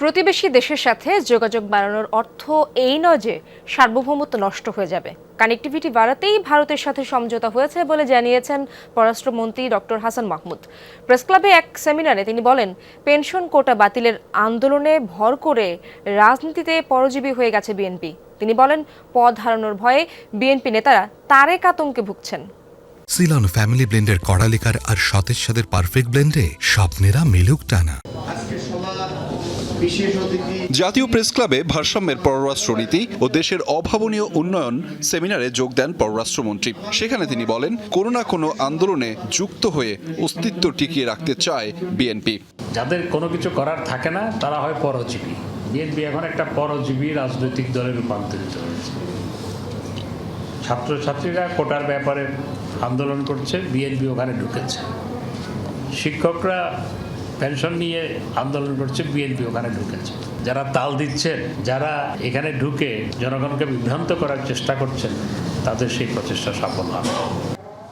প্রতিবেশী দেশের সাথে যোগাযোগ বাড়ানোর অর্থ এই নয় যে সার্বভৌমত্ব নষ্ট হয়ে যাবে। কানেক্টিভিটি বাড়াতেই ভারতের সাথে সমঝোতা হয়েছে বলে জানিয়েছেন পররাষ্ট্রমন্ত্রী ডক্টর হাসান মাহমুদ। প্রেস ক্লাবে এক সেমিনারে তিনি বলেন, পেনশন কোটা বাতিলের আন্দোলনে ভর করে রাজনীতিতে পরজীবী হয়ে গেছে বিএনপি। তিনি বলেন পদ হারানোর ভয়ে বিএনপি নেতারা তারেক আতঙ্কে ভুগছেন। সিলন ফ্যামিলি ব্লেন্ডের কড়ালিকার আর সতেজ সাদের পারফেক্ট ব্লেন্ডে স্বপ্নেরা মেলুক টানা। বিশেষ অতিথি। জাতীয় প্রেস ক্লাবে ভারসাম্যের পররাষ্ট্রনীতি ও দেশের অভাবনীয় উন্নয়ন সেমিনারে যোগ দেন পররাষ্ট্রমন্ত্রী। সেখানে তিনি বলেন কোনো না কোনো আন্দোলনে যুক্ত হয়ে অস্তিত্ব টিকিয়ে রাখতে চায় বিএনপি। যাদের কোনো কিছু করার থাকে না তারা হয় পরজীবী। বিএনপি এখন একটা পরজীবী রাজনৈতিক দলে রূপান্তরিত হয়েছে। ছাত্রছাত্রীরা কোটার ব্যাপারে আন্দোলন করছে বিএনপি ওখানে ঢুকেছে। শিক্ষকরা পেনশন নিয়ে আন্দোলন করছে বিএনপি ওখানে ঢুকেছে। যারা তাল দিচ্ছেন যারা এখানে ঢুকে জনগণকে বিভ্রান্ত করার চেষ্টা করছেন তাদের সেই প্রচেষ্টা সফল হবে।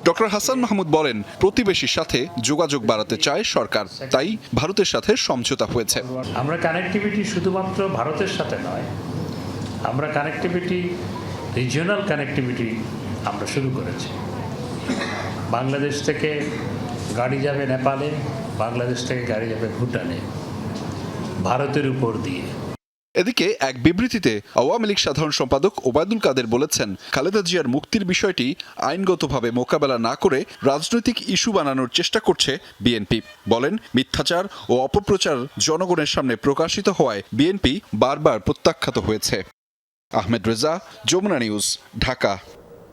ডক্টর হাসান মাহমুদ বলেন প্রতিবেশীর সাথে যোগাযোগ বাড়াতে চায় সরকার। তাই ভারতের সাথে সমঝোতা হয়েছে। আমরা কানেক্টিভিটি শুধুমাত্র ভারতের সাথে নয় আমরা কানেক্টিভিটি রিজিওনাল কানেক্টিভিটি আমরা শুরু করেছি। বাংলাদেশ থেকে গাড়ি যাবে নেপালে বাংলাদেশ থেকে গাড়ি যাবে ভুটানে, ভারতের উপর দিয়ে। এদিকে এক বিবৃতিতে আওয়ামী লীগ সাধারণ সম্পাদক ওবায়দুল কাদের বলেছেন, খালেদা জিয়ার মুক্তির বিষয়টি আইনগতভাবে মোকাবেলা না করে রাজনৈতিক ইস্যু বানানোর চেষ্টা করছে বিএনপি। বলেন, মিথ্যাচার ও অপপ্রচার জনগণের সামনে প্রকাশিত হওয়ায় বিএনপি বারবার প্রত্যাখ্যাত হয়েছে। আহমেদ রেজা, যমুনা নিউজ, ঢাকা।